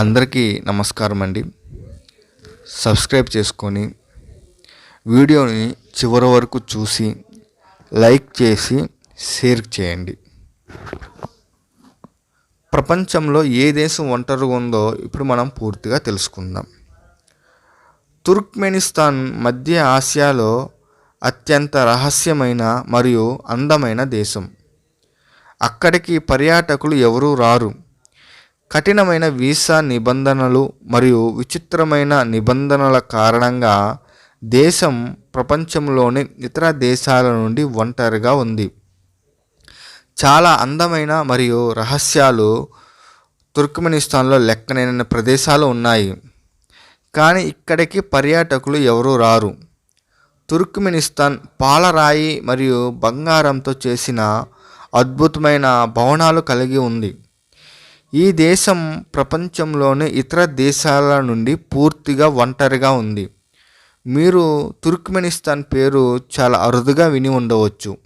అందరికీ నమస్కారం అండి. సబ్స్క్రైబ్ చేసుకొని వీడియోని చివరి వరకు చూసి లైక్ చేసి షేర్ చేయండి. ప్రపంచంలో ఏ దేశం ఒంటరిగా ఉందో ఇప్పుడు మనం పూర్తిగా తెలుసుకుందాం. తుర్క్మెనిస్తాన్ మధ్య ఆసియాలో అత్యంత రహస్యమైన మరియు అందమైన దేశం. అక్కడికి పర్యాటకులు ఎవరూ రారు. కఠినమైన వీసా నిబంధనలు మరియు విచిత్రమైన నిబంధనల కారణంగా దేశం ప్రపంచంలోని ఇతర దేశాల నుండి ఒంటరిగా ఉంది. చాలా అందమైన మరియు రహస్యాలు తుర్క్మెనిస్తాన్లో లెక్కనైన ప్రదేశాలు ఉన్నాయి. కానీ ఇక్కడికి పర్యాటకులు ఎవరూ రారు. తుర్క్మెనిస్తాన్ పాలరాయి మరియు బంగారంతో చేసిన అద్భుతమైన భవనాలు కలిగి ఉంది. ఈ దేశం ప్రపంచంలోని ఇతర దేశాల నుండి పూర్తిగా ఒంటరిగా ఉంది. మీరు తుర్క్మెనిస్తాన్ పేరు చాలా అరుదుగా విని ఉండవచ్చు.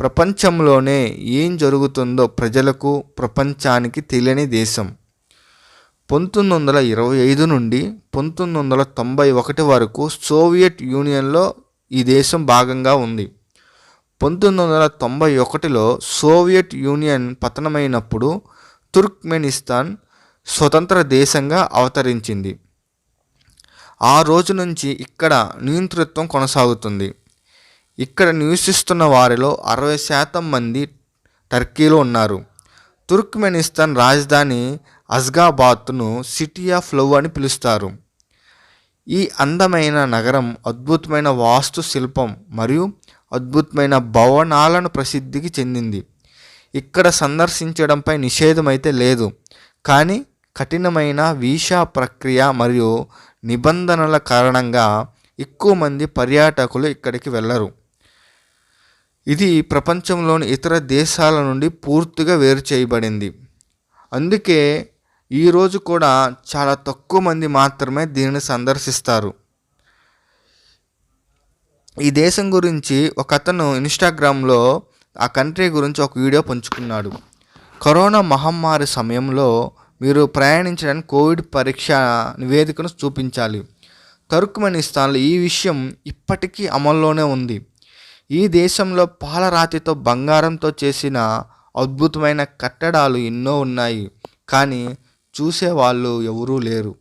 ప్రపంచంలోనే ఏం జరుగుతుందో ప్రజలకు ప్రపంచానికి తెలియని దేశం. పంతొమ్మిది వందల ఇరవై ఐదు నుండి పంతొమ్మిది వందల తొంభై ఒకటి వరకు సోవియట్ యూనియన్లో ఈ దేశం భాగంగా ఉంది. పంతొమ్మిది వందల తొంభై ఒకటిలో సోవియట్ యూనియన్ పతనమైనప్పుడు తుర్క్మెనిస్తాన్ స్వతంత్ర దేశంగా అవతరించింది. ఆ రోజు నుంచి ఇక్కడ నియంతృత్వం కొనసాగుతుంది. ఇక్కడ నివసిస్తున్న వారిలో అరవై శాతం మంది టర్కీలో ఉన్నారు. తుర్క్మెనిస్తాన్ రాజధాని అస్గాబాద్ను సిటీ ఆఫ్ లవ్ అని పిలుస్తారు. ఈ అందమైన నగరం అద్భుతమైన వాస్తు శిల్పం మరియు అద్భుతమైన భవనాలను ప్రసిద్ధికి చెందింది. ఇక్కడ సందర్శించడంపై నిషేధం అయితే లేదు. కానీ కఠినమైన వీసా ప్రక్రియ మరియు నిబంధనల కారణంగా ఎక్కువ మంది పర్యాటకులు ఇక్కడికి వెళ్ళరు. ఇది ప్రపంచంలోని ఇతర దేశాల నుండి పూర్తిగా వేరు చేయబడింది. అందుకే ఈరోజు కూడా చాలా తక్కువ మంది మాత్రమే దీనిని సందర్శిస్తారు. ఈ దేశం గురించి ఒక అతను ఇన్స్టాగ్రామ్లో ఆ కంట్రీ గురించి ఒక వీడియో పంచుకున్నాడు. కరోనా మహమ్మారి సమయంలో మీరు ప్రయాణించడానికి కోవిడ్ పరీక్ష నివేదికను చూపించాలి. టర్క్మెనిస్తాన్లో ఈ విషయం ఇప్పటికీ అమల్లోనే ఉంది. ఈ దేశంలో పాలరాతితో బంగారంతో చేసిన అద్భుతమైన కట్టడాలు ఎన్నో ఉన్నాయి. కానీ చూసేవాళ్ళు ఎవరూ లేరు.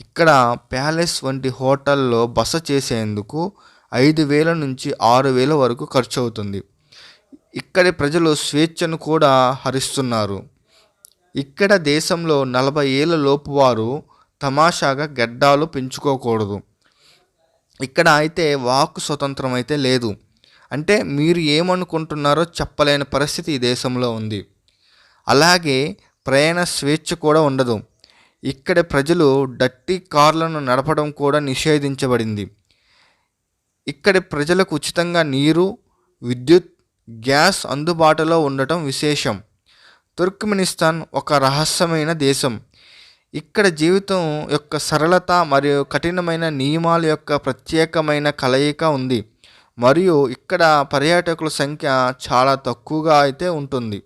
ఇక్కడ ప్యాలెస్ వంటి హోటల్లో బస చేసేందుకు ఐదు వేల నుంచి ఆరు వేల వరకు ఖర్చు అవుతుంది ఇక్కడి ప్రజలు స్వేచ్ఛను కూడా హరిస్తున్నారు. ఇక్కడ దేశంలో నలభై ఏళ్ళ లోపు వారు తమాషాగా గడ్డాలు పెంచుకోకూడదు. ఇక్కడ అయితే వాక్ స్వతంత్రం అయితే లేదు. అంటే మీరు ఏమనుకుంటున్నారో చెప్పలేని పరిస్థితి ఈ దేశంలో ఉంది. అలాగే ప్రయాణ స్వేచ్ఛ కూడా ఉండదు. ఇక్కడ ప్రజలు డట్టి కార్లను నడపడం కూడా నిషేధించబడింది. ఇక్కడి ప్రజలకు ఉచితంగా నీరు విద్యుత్ గ్యాస్ అందుబాటులో ఉండటం విశేషం. తుర్క్మినిస్తాన్ ఒక రహస్యమైన దేశం. ఇక్కడ జీవితం యొక్క సరళత మరియు కఠినమైన నియమాల యొక్క ప్రత్యేకమైన కలయిక ఉంది. మరియు ఇక్కడ పర్యాటకుల సంఖ్య చాలా తక్కువగా అయితే ఉంటుంది.